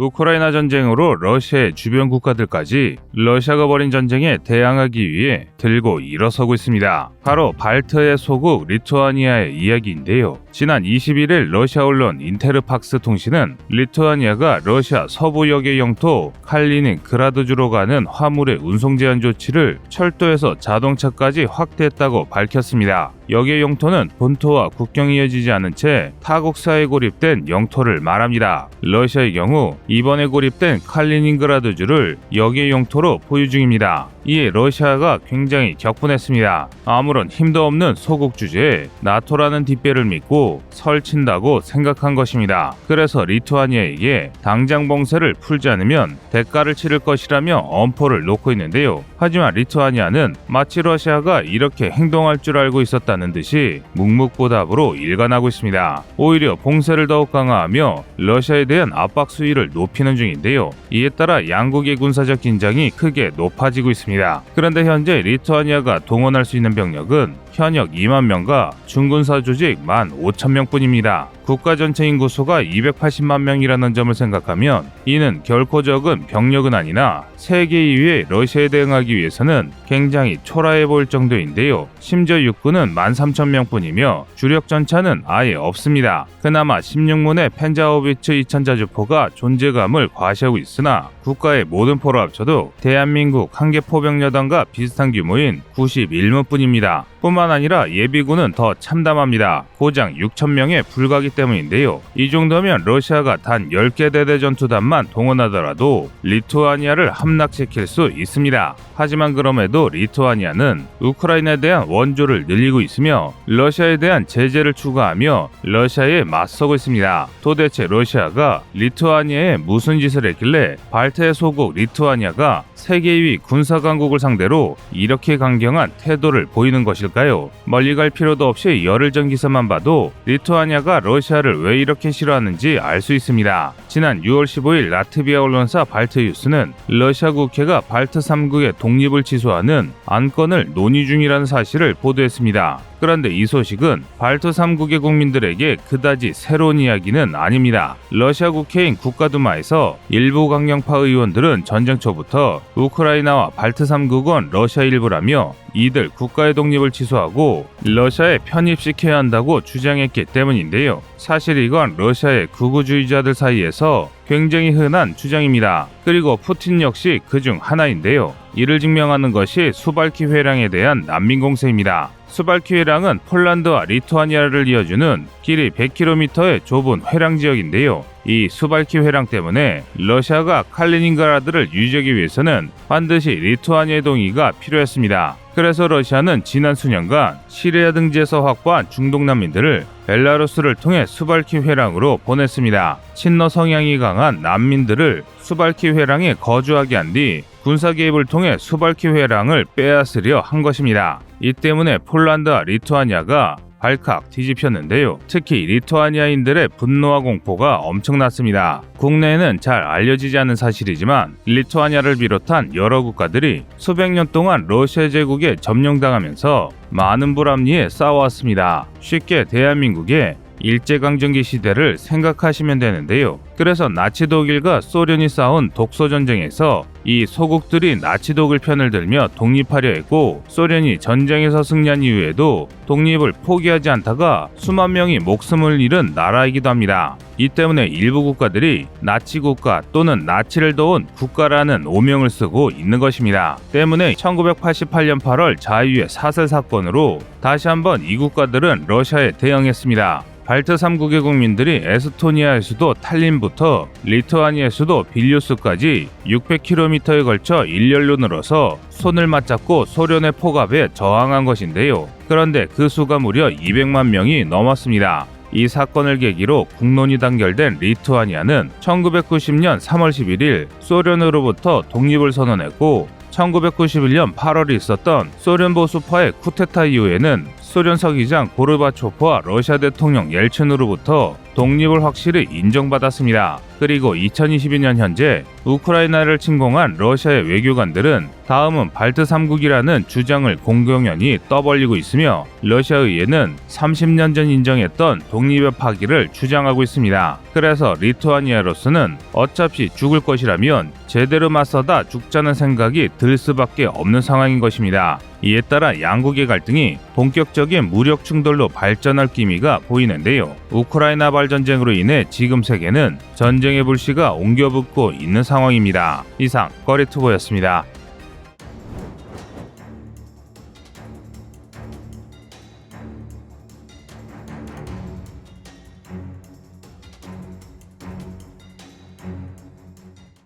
우크라이나 전쟁으로 러시아의 주변 국가들까지 러시아가 벌인 전쟁에 대항하기 위해 들고 일어서고 있습니다. 바로 발트의 소국 리투아니아의 이야기인데요. 지난 21일 러시아 언론 인테르팍스 통신은 리투아니아가 러시아 서부 역의 영토 칼리닝그라드주로 가는 화물의 운송 제한 조치를 철도에서 자동차까지 확대했다고 밝혔습니다. 역의 영토는 본토와 국경이 이어지지 않은 채 타국 사이에 고립된 영토를 말합니다. 러시아의 경우 이번에 고립된 칼리닝그라드주를 역의 영토로 보유 중입니다. 이에 러시아가 굉장히 격분했습니다. 아무런 힘도 없는 소국 주제에 나토라는 뒷배를 믿고 설친다고 생각한 것입니다. 그래서 리투아니아에게 당장 봉쇄를 풀지 않으면 대가를 치를 것이라며 엄포를 놓고 있는데요. 하지만 리투아니아는 마치 러시아가 이렇게 행동할 줄 알고 있었다는 듯이 묵묵부답으로 일관하고 있습니다. 오히려 봉쇄를 더욱 강화하며 러시아에 대한 압박 수위를 높이는 중인데요. 이에 따라 양국의 군사적 긴장이 크게 높아지고 있습니다. 그런데 현재 리투아니아가 동원할 수 있는 병력은 현역 2만 명과 중군사 조직 1만 5천 명뿐입니다. 국가 전체 인구 수가 280만 명이라는 점을 생각하면 이는 결코 적은 병력은 아니나 세계 2위의 러시아에 대응하기 위해서는 굉장히 초라해 보일 정도인데요. 심지어 육군은 1만 3천 명뿐이며 주력 전차는 아예 없습니다. 그나마 16문의 펜자오비츠 2000 자주포가 존재감을 과시하고 있으나 국가의 모든 포로 합쳐도 대한민국 한 개 포병 여단과 비슷한 규모인 91문뿐입니다. 뿐만 아니라 예비군은 더 참담합니다. 고장 6천명에 불과하기 때문인데요. 이 정도면 러시아가 단 10개 대대 전투단만 동원하더라도 리투아니아를 함락시킬 수 있습니다. 하지만 그럼에도 리투아니아는 우크라이나에 대한 원조를 늘리고 있으며 러시아에 대한 제재를 추가하며 러시아에 맞서고 있습니다. 도대체 러시아가 리투아니아에 무슨 짓을 했길래 발트의 소국 리투아니아가 세계 2위 군사 강국을 상대로 이렇게 강경한 태도를 보이는 것일까 요? 멀리 갈 필요도 없이 열흘 전 기사만 봐도 리투아니아가 러시아를 왜 이렇게 싫어하는지 알 수 있습니다. 지난 6월 15일 라트비아 언론사 발트유스는 러시아 국회가 발트 3국의 독립을 취소하는 안건을 논의 중이라는 사실을 보도했습니다. 그런데 이 소식은 발트 3국의 국민들에게 그다지 새로운 이야기는 아닙니다. 러시아 국회인 국가두마에서 일부 강경파 의원들은 전쟁 초부터 우크라이나와 발트 3국은 러시아 일부라며 이들 국가의 독립을 취소하고 러시아에 편입시켜야 한다고 주장했기 때문인데요. 사실 이건 러시아의 극우주의자들 사이에서 굉장히 흔한 주장입니다. 그리고 푸틴 역시 그 중 하나인데요. 이를 증명하는 것이 수발키 회랑에 대한 난민 공세입니다. 수발키 회랑은 폴란드와 리투아니아를 이어주는 길이 100km의 좁은 회랑 지역인데요. 이 수발키 회랑 때문에 러시아가 칼리닝그라드를 유지하기 위해서는 반드시 리투아니아의 동의가 필요했습니다. 그래서 러시아는 지난 수년간 시리아 등지에서 확보한 중동 난민들을 벨라루스를 통해 수발키 회랑으로 보냈습니다. 친러 성향이 강한 난민들을 수발키 회랑에 거주하게 한 뒤 군사 개입을 통해 수발키 회랑을 빼앗으려 한 것입니다. 이 때문에 폴란드와 리투아니아가 발칵 뒤집혔는데요. 특히 리투아니아인들의 분노와 공포가 엄청났습니다. 국내에는 잘 알려지지 않은 사실이지만 리투아니아를 비롯한 여러 국가들이 수백 년 동안 러시아 제국에 점령당하면서 많은 불합리에 싸워왔습니다. 쉽게 대한민국의 일제강점기 시대를 생각하시면 되는데요. 그래서 나치 독일과 소련이 싸운 독소 전쟁에서 이 소국들이 나치 독일 편을 들며 독립하려 했고 소련이 전쟁에서 승리한 이후에도 독립을 포기하지 않다가 수만 명이 목숨을 잃은 나라이기도 합니다. 이 때문에 일부 국가들이 나치 국가 또는 나치를 도운 국가라는 오명을 쓰고 있는 것입니다. 때문에 1988년 8월 자유의 사슬 사건으로 다시 한번 이 국가들은 러시아에 대응했습니다. 발트 3국의 국민들이 에스토니아의 수도 탈린부터 리투아니아의 수도 빌뉴스까지 600km에 걸쳐 일렬로 늘어서 손을 맞잡고 소련의 포갑에 저항한 것인데요. 그런데 그 수가 무려 200만 명이 넘었습니다. 이 사건을 계기로 국론이 단결된 리투아니아는 1990년 3월 11일 소련으로부터 독립을 선언했고 1991년 8월에 있었던 소련 보수파의 쿠데타 이후에는 소련 서기장 고르바초프와 러시아 대통령 옐친으로부터 독립을 확실히 인정받았습니다. 그리고 2022년 현재 우크라이나를 침공한 러시아의 외교관들은 다음은 발트 3국이라는 주장을 공공연히 떠벌리고 있으며 러시아 의회는 30년 전 인정했던 독립의 파기를 주장하고 있습니다. 그래서 리투아니아로서는 어차피 죽을 것이라면 제대로 맞서다 죽자는 생각이 들 수밖에 없는 상황인 것입니다. 이에 따라 양국의 갈등이 본격적인 무력 충돌로 발전할 기미가 보이는데요. 우크라이나 발 전쟁으로 인해 지금 세계는 전쟁의 불씨가 옮겨붙고 있는 상황입니다. 이상 꺼리투고였습니다.